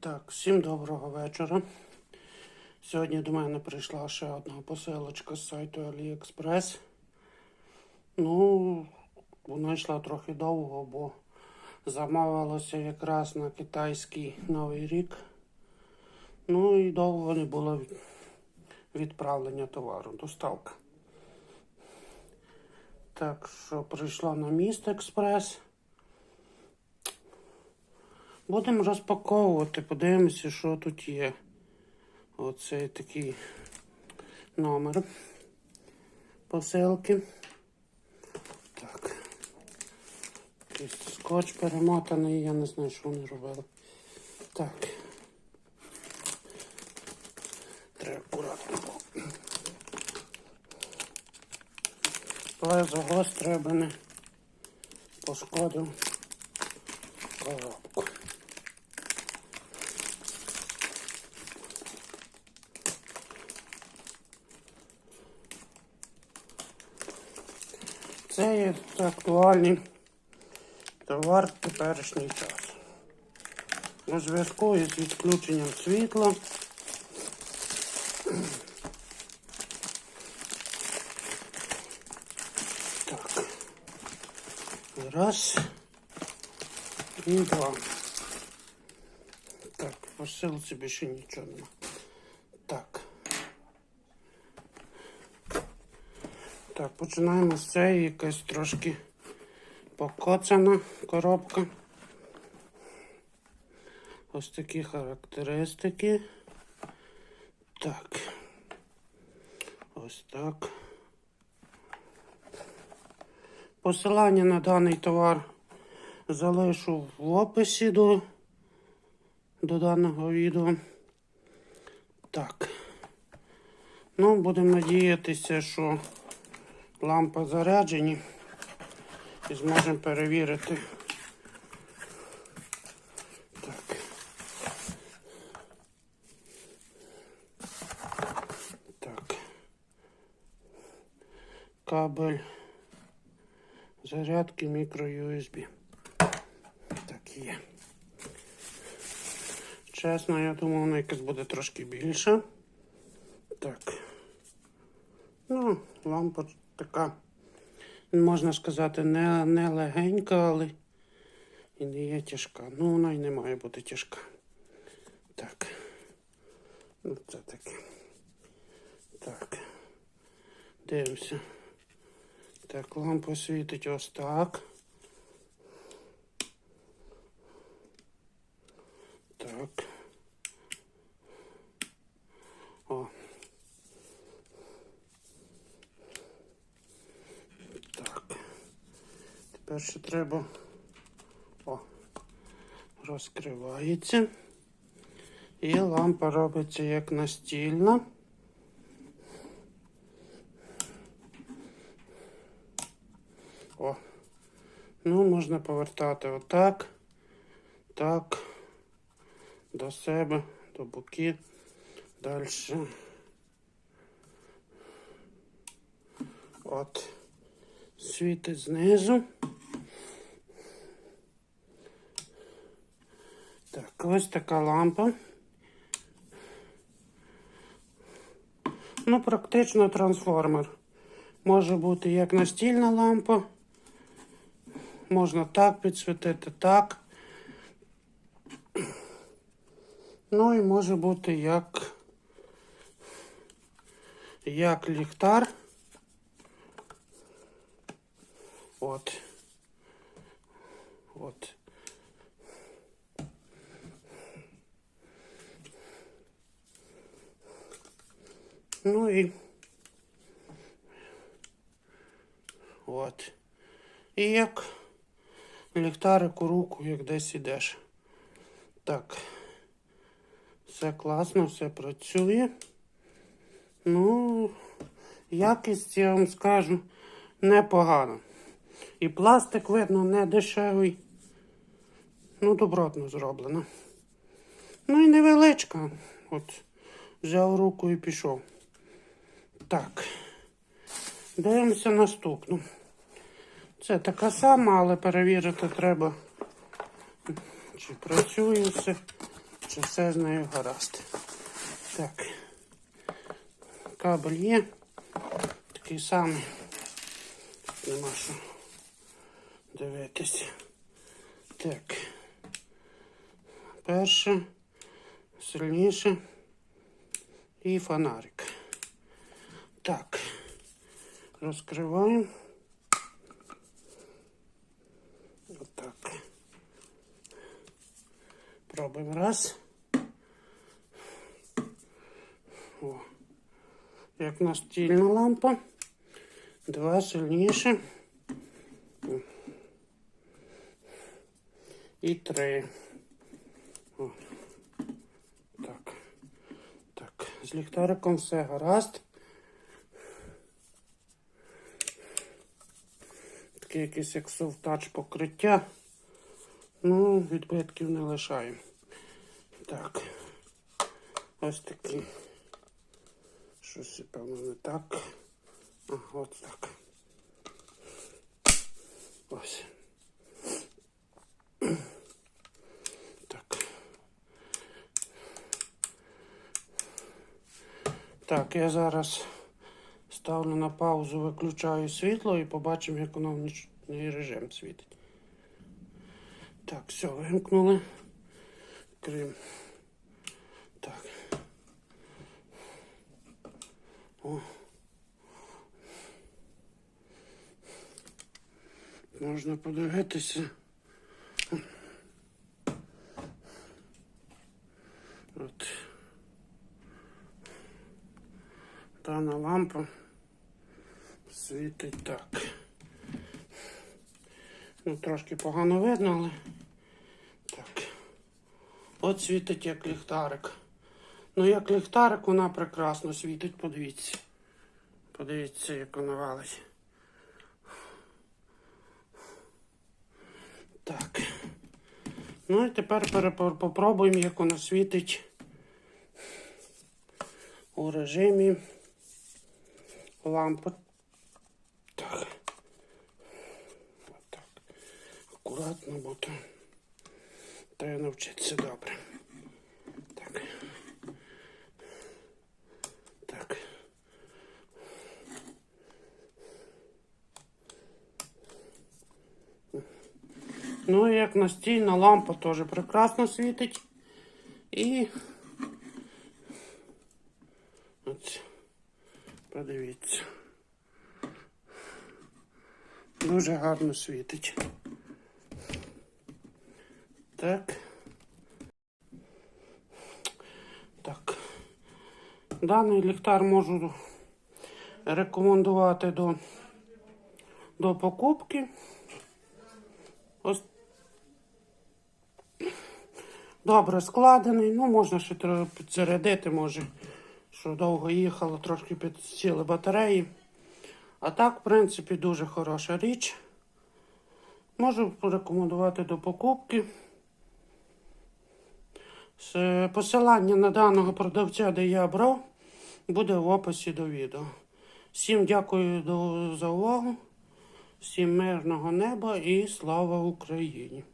Так, всім доброго вечора. Сьогодні до мене прийшла ще одна посилочка з сайту AliExpress. Ну, вона йшла трохи довго, бо замовилося якраз на китайський Новий рік. Ну і довго не було відправлення товару, доставка. Так що прийшла на міст експрес. Будемо розпаковувати, подивимося, що тут є. Оцей такий номер посилки. Так. Скотч перемотаний, я не знаю, що вони робили. Так. Треба акуратно. Лезо гостре, аби не пошкодив коробку. Це є актуальний товар в теперішній час. У зв'язку із відключенням світла. Так. Раз. І два. Так, по посилці більше нічого нема. Так. Так, починаємо з цієї якась трошки покоцана коробка. Ось такі характеристики. Так. Ось так. Посилання на даний товар залишу в описі до, до даного відео. Так. Ну, будемо надіятися, що лампа заряджені і зможемо перевірити. Так. Так. Кабель зарядки мікро USB. Так є. Чесно, я думав, вона якась буде трошки більша. Так. Ну, лампа така, можна сказати, не, не легенька, але і не є тяжка. Ну, вона і не має бути тяжка. Так. Ну, це таке. Так. Дивимося. Так, лампа світить ось так. Так. О. Так. Ще треба. О. Розкривається. І лампа робиться як настільна. О. Ну, можна повертати отак. Так. До себе, до боків. Далі. От. Світить знизу. Так, ось така лампа. Ну, практично трансформер. Може бути як настільна лампа. Можна так підсвітити, так. Ну і може бути як, як ліхтар. От. Ну і от. І як ліхтарик у руку, як десь ідеш. Так. Все класно, все працює. Ну, якість, я вам скажу, непогана. І пластик, видно, не дешевий. Ну, добротно зроблено. Ну і невеличка. От, взяв руку і пішов. Так. Дивимося наступну. Це така сама, але перевірити треба, чи працює все, чи все з нею гаразд. Так. Кабель є. Такий самий. Нема що дивитися. Так. Перше, сильніше і фонарик. Так. Розкриваємо. Отак. Пробуємо раз. О. Як настільна лампа. Два сильніше. І три. О. Так. Так. З ліхтариком все гаразд. Таке якесь як софтач покриття. Ну, відбитків не лишаємо. Так. Ось такі. Щось, певно, не так. А, от так. Ось. Так. Так, я зараз ставлю на паузу, виключаю світло і побачимо, як воно в нічний режим світить. Так, все, вимкнули. Крим. Так. О. Можна подивитися. От. Дана лампа світить так. Ну, трошки погано видно, але так. От світить як ліхтарик. Ну, як ліхтарик, вона прекрасно світить, подивіться. Подивіться, як вона валить. Так. Ну і тепер перепо- попробуємо, як вона світить у режимі лампи. Так. Отак. Акуратно, бо то треба навчитися добре. Так. Так. Ну, як настільна лампа теж прекрасно світить. І от, подивіться. Дуже гарно світить. Так. Так. Даний ліхтар можу рекомендувати до, до покупки. Добре складений. Ну, можна ще підзарядити, може, що довго їхало, трошки підсіли батареї. А так, в принципі, дуже хороша річ. Можу порекомендувати до покупки. Посилання на даного продавця, де я брав, буде в описі до відео. Всім дякую за увагу. Всім мирного неба і слава Україні!